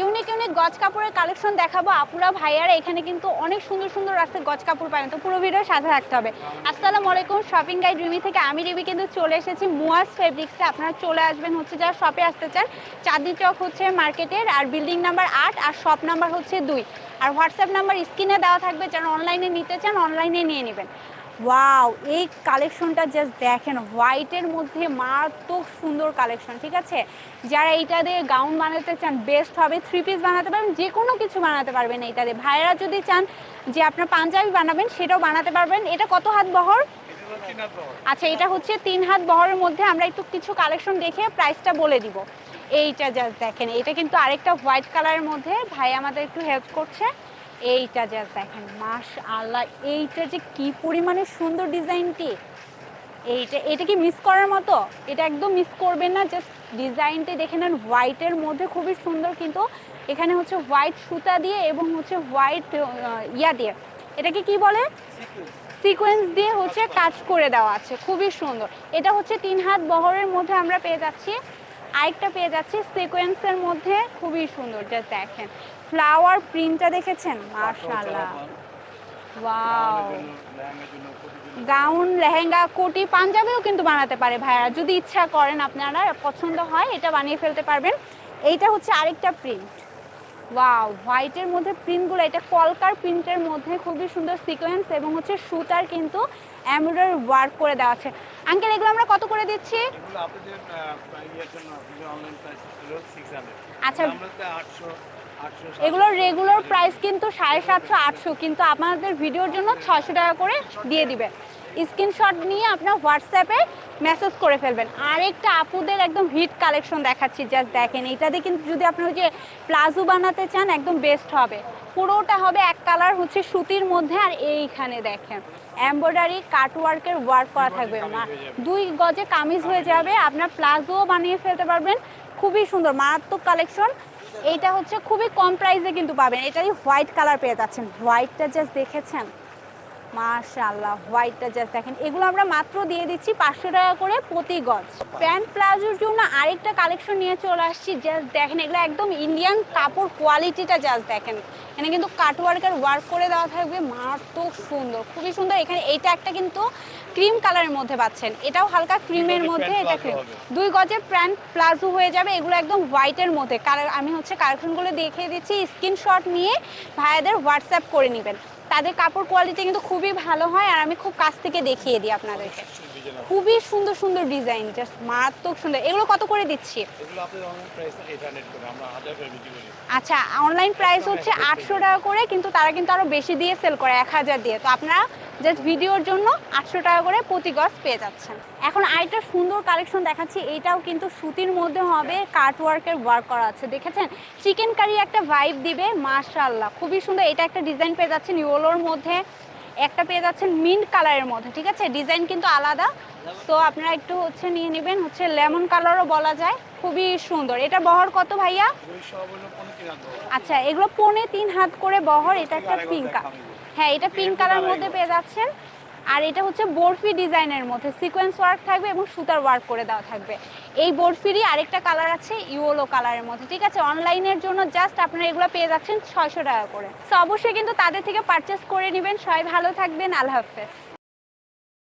Unique unique গজ কাপড়ের collection দেখাবো আপুরা ভাইয়ারা। এখানে কিন্তু অনেক সুন্দর সুন্দর আছে গজ কাপড় পাবেন। তো পুরো ভিডিও সাথে থাকতে হবে। আসসালামু আলাইকুম শপিং গাইড রিমি থেকে আমি রিমি কিন্তু চলে এসেছি মুয়াজ ফেব্রিক্সে আপনারা চলে আসবেন হচ্ছে যারা শপে আসতে চান। চাঁদনি চক হচ্ছে মার্কেটের আর বিল্ডিং নাম্বার আট আর শপ নাম্বার হচ্ছে দুই। আর হোয়াটসঅ্যাপ নাম্বার স্ক্রিনে দেওয়া থাকবে। যারা অনলাইনে নিতে চান অনলাইনে নিয়ে নেবেন। ওয়াও এই কালেকশনটা জাস্ট দেখেন হোয়াইটের মধ্যে মারাত্মক সুন্দর কালেকশন ঠিক আছে? যারা এইটা দিয়ে গাউন বানাতে চান বেস্ট হবে থ্রি পিস বানাতে পারবেন যে কোনো কিছু বানাতে পারবেন এইটা দিয়ে। ভাইয়েরা যদি চান যে আপনার পাঞ্জাবি বানাবেন, সেটাও বানাতে পারবেন। এটা কত হাত বহর? আচ্ছা এটা হচ্ছে তিন হাত বহরের মধ্যে আমরা একটু কিছু কালেকশন দেখে প্রাইসটা বলে দিব। এইটা জাস্ট দেখেন, এটা কিন্তু আরেকটা হোয়াইট কালারের মধ্যে। ভাই আমাদের একটু হেল্প করছে। এইটা জাস্ট দেখেন মাস আল্লাহ এইটা যে কি পরিমাণে সুন্দর ডিজাইনটি। এইটা, এটা কি মিস করার মতো? এটা একদম মিস করবেন না জাস্ট ডিজাইনটি দেখে নেন হোয়াইটের মধ্যে খুবই সুন্দর, কিন্তু এখানে হচ্ছে হোয়াইট সুতা দিয়ে এবং হচ্ছে হোয়াইট ইয়া দিয়ে। এটাকে কি বলে? সিকোয়েন্স দিয়ে হচ্ছে কাজ করে দেওয়া আছে, খুবই সুন্দর। এটা হচ্ছে তিন হাত বহরের মধ্যে আমরা পেয়ে যাচ্ছি। আরেকটা পেয়ে যাচ্ছি সিকোয়েন্সের মধ্যে, খুবই সুন্দর জাস্ট দেখেন। ফ্লাওয়ার প্রিন্টটা দেখেছেন? মার্শাল্লাহ ওয়াও গাউন লেহেঙ্গা কোটি পাঞ্জাবিও কিন্তু বানাতে পারে ভাইয়ারা। যদি ইচ্ছা করেন আপনারা পছন্দ হয় এটা বানিয়ে ফেলতে পারবেন। এইটা হচ্ছে আরেকটা প্রিন্ট। ওয়াও হোয়াইটের মধ্যে প্রিন্টগুলো এটা কলকার প্রিন্টের মধ্যে খুবই সুন্দর সিকোয়েন্স এবং হচ্ছে সুতার কিন্তু এমব্রয়ডারি ওয়ার্ক করে দেওয়া আছে। আঙ্কেল এগুলো আমরা কত করে দিচ্ছি? আচ্ছা। এগুলোর রেগুলার প্রাইস কিন্তু সাড়ে সাতশো আটশো কিন্তু আপনাদের ভিডিওর জন্য ছশো টাকা করে দিয়ে দিবে স্ক্রিনশট নিয়ে আপনার হোয়াটসঅ্যাপে মেসেজ করে ফেলবেন। আরেকটা আপুদের একদম হিট কালেকশন দেখাচ্ছি জাস্ট দেখেন। এইটাতে কিন্তু যদি আপনি ওই যে প্লাজো বানাতে চান একদম বেস্ট হবে। পুরোটা হবে এক কালার হচ্ছে সুতির মধ্যে আর এইখানে দেখেন এমব্রয়ডারি কাটওয়ার্কের ওয়ার্ক করা থাকবে। না দুই গজে কামিজ হয়ে যাবে আপনার প্লাজোও বানিয়ে ফেলতে পারবেন। খুবই সুন্দর মারাত্মক কালেকশন এইটা হচ্ছে খুবই কম প্রাইসে কিন্তু পাবেন। এটাই হোয়াইট কালার পেয়ে যাচ্ছেন। হোয়াইটটা জাস্ট দেখেছেন? মাশাআল্লাহ হোয়াইটটা জাস্ট দেখেন। এগুলো আমরা মাত্র দিয়ে দিচ্ছি পাঁচশো টাকা করে প্রতি গজ। প্যান্ট প্লাজোর জন্য আরেকটা কালেকশন নিয়ে চলে আসছি জাস্ট দেখেন এগুলো একদম ইন্ডিয়ান কাপড় কোয়ালিটিটা জাস্ট দেখেন। এখানে কিন্তু কাটওয়ার্কের ওয়ার্ক করে দেওয়া থাকবে মারাত্মক সুন্দর খুবই সুন্দর। এখানে এইটা একটা কিন্তু ক্রিম কালারের মধ্যে পাচ্ছেন। এটাও হালকা ক্রিমের মধ্যে এটা ক্রিম দুই গজে প্যান্ট প্লাজো হয়ে যাবে এগুলো একদম হোয়াইটের মধ্যে। কালার আমি হচ্ছে কালেকশনগুলো দেখিয়ে দিচ্ছি স্ক্রিনশট নিয়ে ভাইয়াদের হোয়াটসঅ্যাপ করে নেবেন। তাদের কাপড় কোয়ালিটি কিন্তু খুবই ভালো হয় আর আমি খুব কাছ থেকে দেখিয়ে দিই আপনাদেরকে। খুবই সুন্দর সুন্দর ডিজাইন জাস্ট মারাত্মক সুন্দর। এগুলো কত করে দিচ্ছি? আচ্ছা অনলাইন প্রাইস হচ্ছে আটশো টাকা করে কিন্তু তারা কিন্তু আরও বেশি দিয়ে সেল করে এক হাজার দিয়ে। তো আপনারা জাস্ট ভিডিওর জন্য আটশো টাকা করে প্রতি গজ পেয়ে যাচ্ছেন। এখন আরেকটা সুন্দর কালেকশন দেখাচ্ছি এইটাও কিন্তু সুতির মধ্যে হবে কাটওয়ার্কের ওয়ার্ক করা আছে দেখেছেন? চিকেন কারি একটা ভাইব দিবে মাশাআল্লাহ খুবই সুন্দর এটা একটা ডিজাইন পেয়ে যাচ্ছেন ইয়োলোর মধ্যে একটা পেয়ে যাচ্ছেন মিন্ট কালারের মধ্যে ঠিক আছে? ডিজাইন কিন্তু আলাদা তো আপনারা একটু হচ্ছে নিয়ে নেবেন হচ্ছে লেমন কালারও বলা যায় খুবই সুন্দর। এটা বহর কত ভাইয়া? আচ্ছা এগুলো পনে তিন হাত করে বহর এটা একটা পিঙ্ক। হ্যাঁ এটা পিঙ্ক কালার মধ্যে পেয়ে যাচ্ছেন। আর এটা হচ্ছে বরফি ডিজাইনের মধ্যে। সিকোয়েন্স ওয়ার্ক থাকবে এবং সুতার ওয়ার্ক করে দেওয়া থাকবে। এই বরফিরই আরেকটা কালার আছে ইউলো কালারের মধ্যে। ঠিক আছে অনলাইনের জন্য জাস্ট আপনারা এগুলো পেয়ে যাচ্ছেন ছয়শো টাকা করে। তো অবশ্যই কিন্তু তাদের থেকে পারচেস করে নেবেন। সবাই ভালো থাকবেন। আল্লাহ হাফেজ।